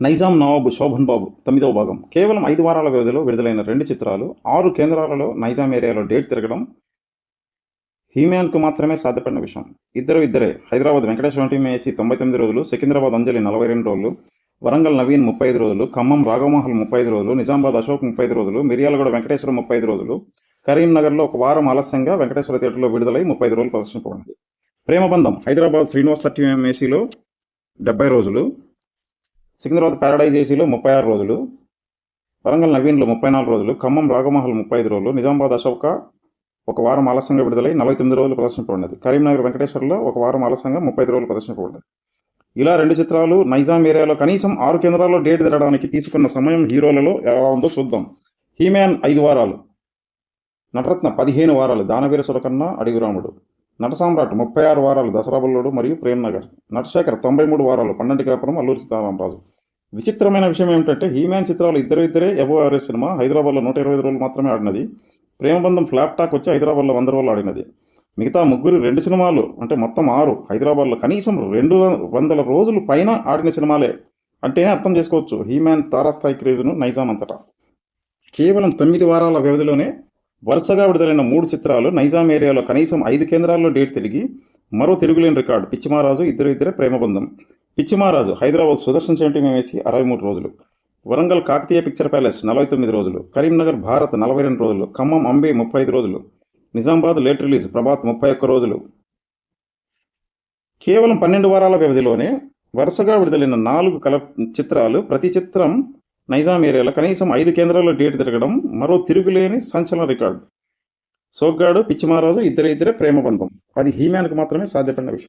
నైజాం నవాబు శోభన్ బాబు తొమ్మిదవ భాగం. కేవలం ఐదు వారాల వ్యవధిలో విడుదలైన రెండు చిత్రాలు ఆరు కేంద్రాలలో నైజాం ఏరియాలో డేట్ తిరగడం హ్యూమాన్కు మాత్రమే సాధ్యపడిన విషయం. ఇద్దరు ఇద్దరే హైదరాబాద్ వెంకటేశ్వర టీం వేసి తొంభై తొమ్మిది రోజులు సికింద్రాబాద్ అంజలి నలభై రెండు రోజులు వరంగల్ నవీన్ ముప్పై ఐదు రోజులు ఖమ్మం రాఘవమహల్ ముప్పై ఐదు రోజులు నిజామాబాద్ అశోక్ ముప్పై ఐదు రోజులు మిర్యాలగూడ వెంకటేశ్వర ముప్పై ఐదు రోజులు కరీంనగర్లో ఒక వారం ఆలస్యంగా వెంకటేశ్వర థియేటర్లో విడుదలై ముప్పై ఐదు రోజులు ప్రదర్శించబడింది ప్రేమబంధం హైదరాబాద్ శ్రీనివాస టీఎంఏసీలో డెబ్బై రోజులు సికింద్రాబాద్ ప్యారడైజ్ ఏసీలో ముప్పై ఆరు రోజులు వరంగల్ నవీన్లో ముప్పై నాలుగు రోజులు ఖమ్మం రాగమహల్ ముప్పై ఐదు రోజులు నిజామాబాద్ అశోక ఒక వారం ఆలస్యంగా విడుదలై నలభై తొమ్మిది రోజులు ప్రదర్శించబడినది కరీంనగర్ వెంకటేశ్వర్లో ఒక వారం ఆలస్యంగా ముప్పై ఐదు రోజులు ప్రదర్శించబడినది ఇలా రెండు చిత్రాలు నైజాం ఏరియాలో కనీసం ఆరు కేంద్రాల్లో డేట్ తిరగడానికి తీసుకున్న సమయం హీరోలలో ఎలా ఉందో చూద్దాం. హీమ్యాన్ ఐదు వారాలు నటరత్న పదిహేను వారాలు దానవీర సురకన్న అడిగురాముడు నట సామ్రాట్ ముప్పై ఆరు వారాలు దసరా బల్లుడు మరియు ప్రేమ్ నగర్. నటశేఖర్ తొంభై మూడు వారాలు పన్నెండు కాపురం అల్లూరి సీతారామరాజు. విచిత్రమైన విషయం ఏమిటంటే హీమ్యాన్ చిత్రాలు ఇద్దరు ఇద్దరే ఎబో సినిమా. హైదరాబాద్లో నూట ఇరవై ఐదు రోజులు మాత్రమే ఆడినది. ప్రేమబంధం ఫ్లాప్ టాక్ వచ్చి హైదరాబాద్లో వంద రోజులు ఆడినది. మిగతా ముగ్గురు రెండు సినిమాలు అంటే మొత్తం ఆరు హైదరాబాద్లో కనీసం రెండు వందల రోజులు పైన ఆడిన సినిమాలే అంటేనే అర్థం చేసుకోవచ్చు. హీమ్యాన్ తారాస్థాయి క్రేజ్ను నైజాం అంతటా కేవలం తొమ్మిది వారాల వ్యవధిలోనే వరుసగా విడుదలైన మూడు చిత్రాలు నైజాం ఏరియాలో కనీసం ఐదు కేంద్రాల్లో డేట్ తిరిగి మరో తిరుగులేని రికార్డు పిచ్చిమారాజు ఇద్దరు ఇద్దరే ప్రేమబంధం పిచ్చిమారాజు హైదరాబాద్ సుదర్శన్ చెంటి వేసి అరవై మూడు రోజులు. వరంగల్ కాకతీయ పిక్చర్ ప్యాలెస్ నలభై తొమ్మిది రోజులు. కరీంనగర్ భారత్ నలభై రెండు రోజులు. ఖమ్మం అంబే ముప్పై ఐదు రోజులు. నిజామాబాద్ లేట్ రిలీజ్ ప్రభాత్ ముప్పై ఒక్క రోజులు. కేవలం పన్నెండు వారాల వ్యవధిలోనే వరుసగా విడుదలైన నాలుగు కల చిత్రాలు. ప్రతి చిత్రం నైజాం ఏరియాలో కనీసం ఐదు కేంద్రాల్లో డేట్ తిరగడం మరో తిరుగులేని సంచలన రికార్డు. సోగ్గాడు పిచ్చిమారాజు ఇద్దరే ఇద్దరే ప్రేమబంధం. అది హీమ్యాన్కు మాత్రమే సాధ్యపడిన విషయం.